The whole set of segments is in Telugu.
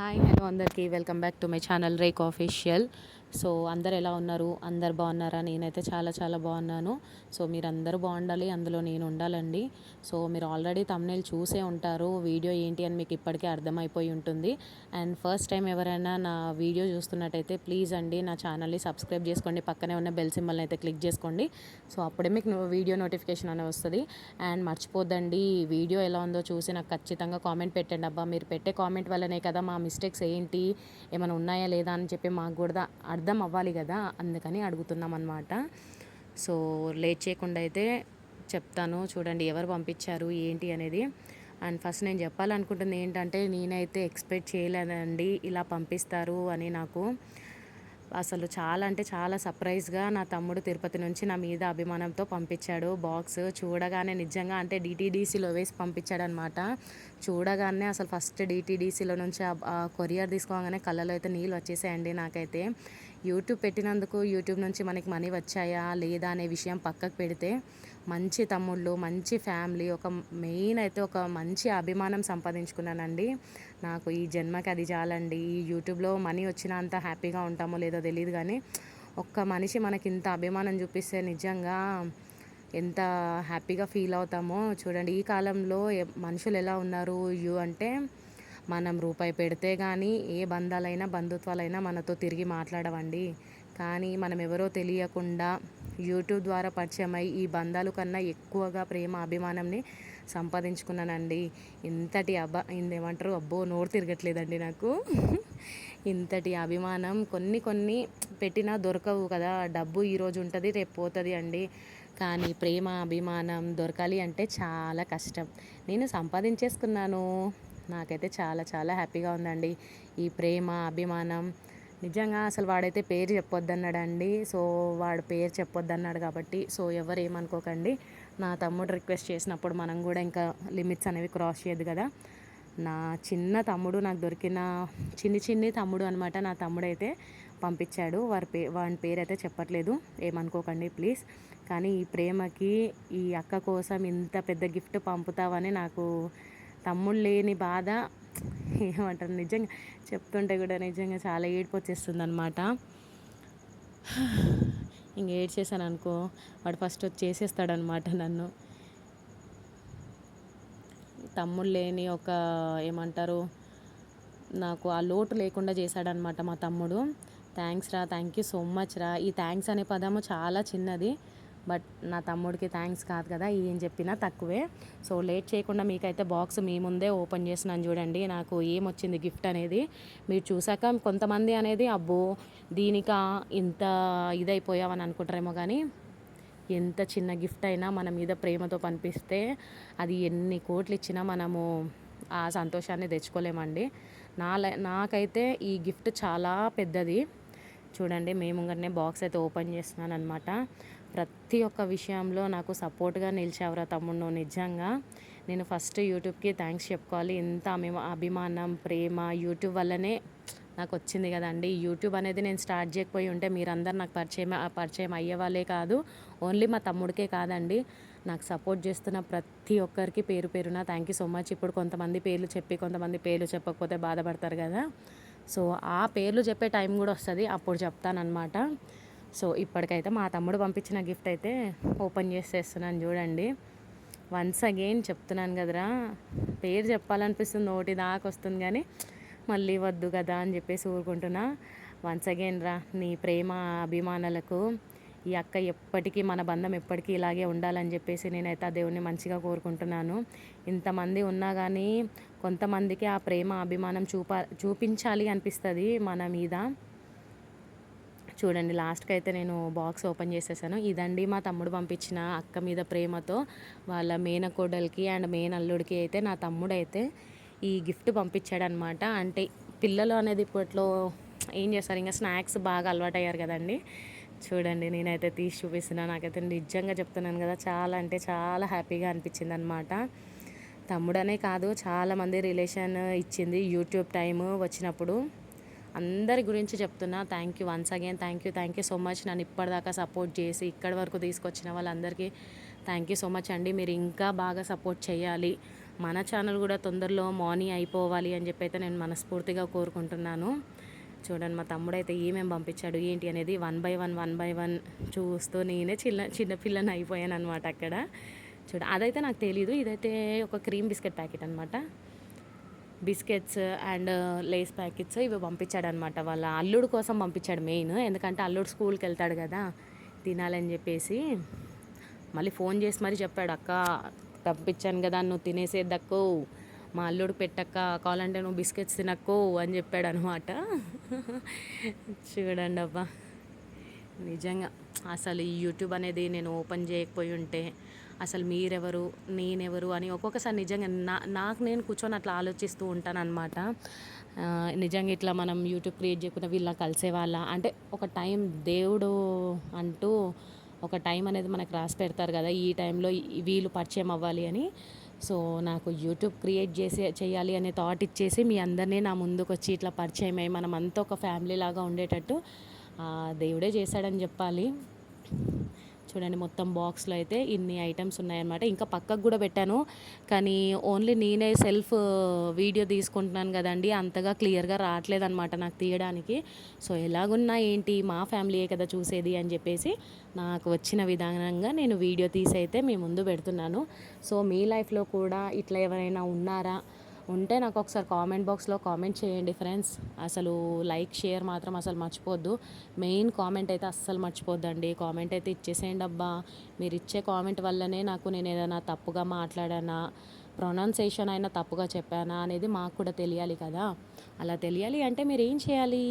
హాయ్ హలో అందరికీ welcome back to my channel rake official so అందరు ఎలా ఉన్నారు? అందరు బాగున్నారా? నేనైతే చాలా చాలా బాగున్నాను. సో మీరు అందరూ బాగుండాలి. అందులో నేను ఉండాలండి. సో మీరు ఆల్రెడీ తమ్నేలు చూసే ఉంటారు. వీడియో ఏంటి అని మీకు ఇప్పటికే అర్థమైపోయి ఉంటుంది. అండ్ ఫస్ట్ టైం ఎవరైనా నా వీడియో చూస్తున్నట్టయితే ప్లీజ్ అండి నా ఛానల్ని సబ్స్క్రైబ్ చేసుకోండి. పక్కనే ఉన్న బెల్ సింబల్ని అయితే క్లిక్ చేసుకోండి. సో అప్పుడే మీకు వీడియో నోటిఫికేషన్ అనేది వస్తుంది. అండ్ మర్చిపోద్దండి వీడియో ఎలా ఉందో చూసి నాకు ఖచ్చితంగా కామెంట్ పెట్టండి. అబ్బా మీరు పెట్టే కామెంట్ వల్లనే కదా మా మిస్టేక్స్ ఏంటి? ఏమైనా ఉన్నాయా లేదా అని చెప్పి మాకు కూడా అర్థం అవ్వాలి కదా? అందుకని అడుగుతున్నాం అనమాట సో లేట్ చేయకుండా అయితే చెప్తాను. చూడండి ఎవరు పంపించారు ఏంటి అనేది. అండ్ ఫస్ట్ నేను చెప్పాలనుకుంటుంది ఏంటంటే నేనైతే ఎక్స్పెక్ట్ చేయలేదండి ఇలా పంపిస్తారు అని నాకు అసలు చాలా అంటే చాలా సర్ప్రైజ్గా నా తమ్ముడు తిరుపతి నుంచి నా మీద అభిమానంతో పంపించాడు. బాక్స్ చూడగానే నిజంగా అంటే డిటీడీసీలో వేసి పంపించాడు అనమాట చూడగానే అసలు ఫస్ట్ డిటీడీసీలో నుంచి కొరియర్ తీసుకోగానే కళ్ళలో అయితే నీళ్ళు వచ్చేసాయండి నాకైతే. యూట్యూబ్ పెట్టినందుకు యూట్యూబ్ నుంచి మనకి మనీ వచ్చాయా లేదా అనే విషయం పక్కకు పెడితే మంచి తమ్ముళ్ళు మంచి ఫ్యామిలీ ఒక మెయిన్ అయితే ఒక మంచి అభిమానం సంపాదించుకున్నానండి. నాకు ఈ జన్మకి అది చాలండి. ఈ యూట్యూబ్లో మనీ వచ్చినంత హ్యాపీగా ఉంటామో లేదో తెలియదు కానీ ఒక్క మనిషి మనకి ఇంత అభిమానం చూపిస్తే నిజంగా ఎంత హ్యాపీగా ఫీల్ అవుతామో చూడండి. ఈ కాలంలో మనుషులు ఎలా ఉన్నారు? యూ అంటే మనం రూపాయి పెడితే కానీ ఏ బంధాలైనా బంధుత్వాలైనా మనతో తిరిగి మాట్లాడవండి. కానీ మనం ఎవరో తెలియకుండా యూట్యూబ్ ద్వారా పరిచయమై ఈ బంధాలు కన్నా ఎక్కువగా ప్రేమ అభిమానంని సంపాదించుకున్నానండి. ఇంతటి అబ్బా ఇందేమంటారు? అబ్బో నోరు తిరగట్లేదండి నాకు. ఇంతటి అభిమానం కొన్ని కొన్ని పెట్టినా దొరకవు కదా. డబ్బు ఈరోజు ఉంటుంది రేపు పోతుంది అండి. కానీ ప్రేమ అభిమానం దొరకాలి అంటే చాలా కష్టం. నేను సంపాదించేసుకున్నాను. నాకైతే చాలా చాలా హ్యాపీగా ఉందండి. ఈ ప్రేమ అభిమానం నిజంగా అసలు వాడైతే పేరు చెప్పొద్దన్నాడండి. సో వాడు పేరు చెప్పొద్దన్నాడు కాబట్టి సో ఎవరు ఏమనుకోకండి నా తమ్ముడు రిక్వెస్ట్ చేసినప్పుడు మనం కూడా ఇంకా లిమిట్స్ అనేవి క్రాస్ చేయదు కదా. నా చిన్న తమ్ముడు నాకు దొరికిన చిన్ని చిన్ని తమ్ముడు అనమాట నా తమ్ముడు అయితే పంపించాడు. వారి పే వాని పేరు అయితే చెప్పట్లేదు. ఏమనుకోకండి ప్లీజ్. కానీ ఈ ప్రేమకి ఈ అక్క కోసం ఇంత పెద్ద గిఫ్ట్ పంపుతావని నాకు తమ్ముడు లేని బాధ. ఏమంటారు? నిజంగా చెప్తుంటే కూడా నిజంగా చాలా ఏడుపు వచ్చేస్తుంది అనమాట ఇంక ఏడ్చేసాను అనుకో వాడు ఫస్ట్ వచ్చి చేసేస్తాడనమాట నన్ను. తమ్ముడు లేని ఒక ఏమంటారు నాకు ఆ లోటు లేకుండా చేశాడనమాట మా తమ్ముడు. థ్యాంక్స్ రా థ్యాంక్ యూ సో మచ్ రా. ఈ థ్యాంక్స్ అనే పదము చాలా చిన్నది. బట్ నా తమ్ముడికి థ్యాంక్స్ కాదు కదా ఏం చెప్పినా తక్కువే. సో లేట్ చేయకుండా మీకైతే బాక్స్ మీ ముందే ఓపెన్ చేసినాను చూడండి నాకు ఏమొచ్చింది గిఫ్ట్ అనేది. మీరు చూసాక కొంతమంది అనేది అబ్బో దీనికా ఇంత ఇదైపోయావని అనుకుంటారేమో కానీ ఎంత చిన్న గిఫ్ట్ అయినా మన మీద ప్రేమతో పనిపిస్తే అది ఎన్ని కోట్లు ఇచ్చినా మనము ఆ సంతోషాన్ని తెచ్చుకోలేమండి. నా నాకైతే ఈ గిఫ్ట్ చాలా పెద్దది. చూడండి మేము బాక్స్ అయితే ఓపెన్ చేస్తున్నాను అనమాట ప్రతి ఒక్క విషయంలో నాకు సపోర్ట్గా నిలిచావురా తమ్ముడు నిజంగా. నేను ఫస్ట్ యూట్యూబ్కి థ్యాంక్స్ చెప్పుకోవాలి. ఇంత అభిమానం ప్రేమ యూట్యూబ్ వల్లనే నాకు వచ్చింది కదండి. యూట్యూబ్ అనేది నేను స్టార్ట్ చేయకపోయి ఉంటే మీరందరూ నాకు పరిచయం పరిచయం అయ్యేవాళ్ళే కాదు. ఓన్లీ మా తమ్ముడికే కాదండి. నాకు సపోర్ట్ చేస్తున్న ప్రతి ఒక్కరికి పేరు పేరున థ్యాంక్ యూ సో మచ్. ఇప్పుడు కొంతమంది పేర్లు చెప్పి కొంతమంది పేర్లు చెప్పకపోతే బాధపడతారు కదా. సో ఆ పేర్లు చెప్పే టైం కూడా వస్తుంది. అప్పుడు చెప్తానమాట సో ఇప్పటికైతే మా తమ్ముడు పంపించిన గిఫ్ట్ అయితే ఓపెన్ చేసేస్తున్నాను చూడండి. వన్స్ అగైన్ చెప్తున్నాను కదరా. పేరు చెప్పాలనిపిస్తుంది ఒకటి దాకా వస్తుంది కానీ మళ్ళీ వద్దు కదా అని చెప్పేసి ఊరుకుంటున్నా. వన్స్ అగైన్ రా నీ ప్రేమ అభిమానులకు ఈ అక్క ఎప్పటికీ మన బంధం ఎప్పటికీ ఇలాగే ఉండాలని చెప్పేసి నేనైతే ఆ దేవుణ్ణి మంచిగా కోరుకుంటున్నాను. ఇంతమంది ఉన్నా కానీ కొంతమందికి ఆ ప్రేమ అభిమానం చూప చూపించాలి అనిపిస్తుంది మన మీద. చూడండి లాస్ట్కి అయితే నేను బాక్స్ ఓపెన్ చేసేసాను. ఇదండి మా తమ్ముడు పంపించిన అక్క మీద ప్రేమతో వాళ్ళ మేనకోడలికి అండ్ మేన అల్లుడికి అయితే నా తమ్ముడు అయితే ఈ గిఫ్ట్ పంపించాడనమాట అంటే పిల్లలు అనేది ఇప్పట్లో ఏం చేస్తారు? ఇంకా స్నాక్స్ బాగా అలవాటు అయ్యారు కదండి. చూడండి నేనైతే తీసి చూపిస్తున్నా. నాకైతే నిజంగా చెప్తున్నాను కదా చాలా అంటే చాలా హ్యాపీగా అనిపించింది అనమాట తమ్ముడనే కాదు చాలామంది రిలేషన్ ఇచ్చింది యూట్యూబ్ టైము వచ్చినప్పుడు. అందరి గురించి చెప్తున్నా. Thank you once again thank you thank you so much నన్ను ఇప్పటిదాకా సపోర్ట్ చేసి ఇక్కడి వరకు తీసుకొచ్చిన వాళ్ళందరికీ థ్యాంక్ యూ సో మచ్ అండి. మీరు ఇంకా బాగా సపోర్ట్ చేయాలి. మన ఛానల్ కూడా తొందరలో మార్నింగ్ అయిపోవాలి అని చెప్పి అయితే నేను మనస్ఫూర్తిగా కోరుకుంటున్నాను. చూడండి మా తమ్ముడు అయితే ఏమేమి పంపించాడు ఏంటి అనేది one by one one by one చూస్తూ నేనే చిన్న చిన్న పిల్లని అయిపోయాను అనమాట అక్కడ. చూడ అదైతే నాకు తెలీదు. ఇదైతే ఒక క్రీమ్ బిస్కెట్ ప్యాకెట్ అనమాట బిస్కెట్స్ అండ్ లేస్ ప్యాకెట్స్ ఇవి పంపించాడు అనమాట వాళ్ళ అల్లుడు కోసం పంపించాడు మెయిన్. ఎందుకంటే అల్లుడు స్కూల్కి వెళ్తాడు కదా తినాలని చెప్పేసి. మళ్ళీ ఫోన్ చేసి మరీ చెప్పాడు అక్క పంపించాను కదా నువ్వు తినేసేద్దక్కో. మా అల్లుడు పెట్టక్క కావాలంటే నువ్వు బిస్కెట్స్ తినక్కో అని చెప్పాడు అనమాట చూడండి అబ్బా నిజంగా అసలు ఈ యూట్యూబ్ అనేది నేను ఓపెన్ చేయకపోయి ఉంటే అసలు మీరెవరు నేనెవరు అని ఒక్కొక్కసారి నిజంగా నా నాకు నేను కూర్చొని అట్లా ఆలోచిస్తూ ఉంటాను అనమాట నిజంగా ఇట్లా మనం యూట్యూబ్ క్రియేట్ చేయకుండా వీళ్ళ కలిసే వాళ్ళ అంటే ఒక టైం దేవుడు అంటూ ఒక టైం అనేది మనకు రాసి పెడతారు కదా ఈ టైంలో వీళ్ళు పరిచయం అవ్వాలి అని. సో నాకు యూట్యూబ్ క్రియేట్ చేసే చేయాలి అనే థాట్ ఇచ్చేసి మీ అందరినీ నా ముందుకు వచ్చి ఇట్లా పరిచయం అయ్యి మనం అంతా ఒక ఫ్యామిలీ లాగా ఉండేటట్టు దేవుడే చేశాడని చెప్పాలి. చూడండి మొత్తం బాక్స్లో అయితే ఇన్ని ఐటమ్స్ ఉన్నాయన్నమాట. ఇంకా పక్కకు కూడా పెట్టాను. కానీ ఓన్లీ నేనే సెల్ఫ్ వీడియో తీసుకుంటున్నాను కదండి. అంతగా క్లియర్గా రావట్లేదనమాట నాకు తీయడానికి. సో ఎలాగున్నా ఏంటి మా ఫ్యామిలీయే కదా చూసేది అని చెప్పేసి నాకు వచ్చిన విధానంగా నేను వీడియో తీసి అయితే మీ ముందు పెడుతున్నాను. సో మీ లైఫ్లో కూడా ఇట్లా ఎవరైనా ఉన్నారా? ఉంటే నాకు ఒకసారి కామెంట్ బాక్స్లో కామెంట్ చేయండి ఫ్రెండ్స్. అసలు లైక్ షేర్ మాత్రం అసలు మర్చిపోద్దు. మెయిన్ కామెంట్ అయితే అస్సలు మర్చిపోద్దండి. కామెంట్ అయితే ఇచ్చేసేయండి అబ్బా. మీరు ఇచ్చే కామెంట్ వల్లనే నాకు నేను ఏదైనా తప్పుగా మాట్లాడానా ప్రొనౌన్సేషన్ అయినా తప్పుగా చెప్పానా అనేది మాకు కూడా తెలియాలి కదా. అలా తెలియాలి అంటే మీరు ఏం చేయాలి?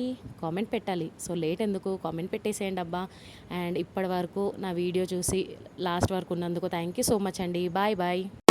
కామెంట్ పెట్టాలి. సో లేట్ ఎందుకు? కామెంట్ పెట్టేసేయండి అబ్బా. అండ్ ఇప్పటి వరకు నా వీడియో చూసి లాస్ట్ వరకు ఉన్నందుకు థ్యాంక్ యూ సో మచ్ అండి. Bye bye.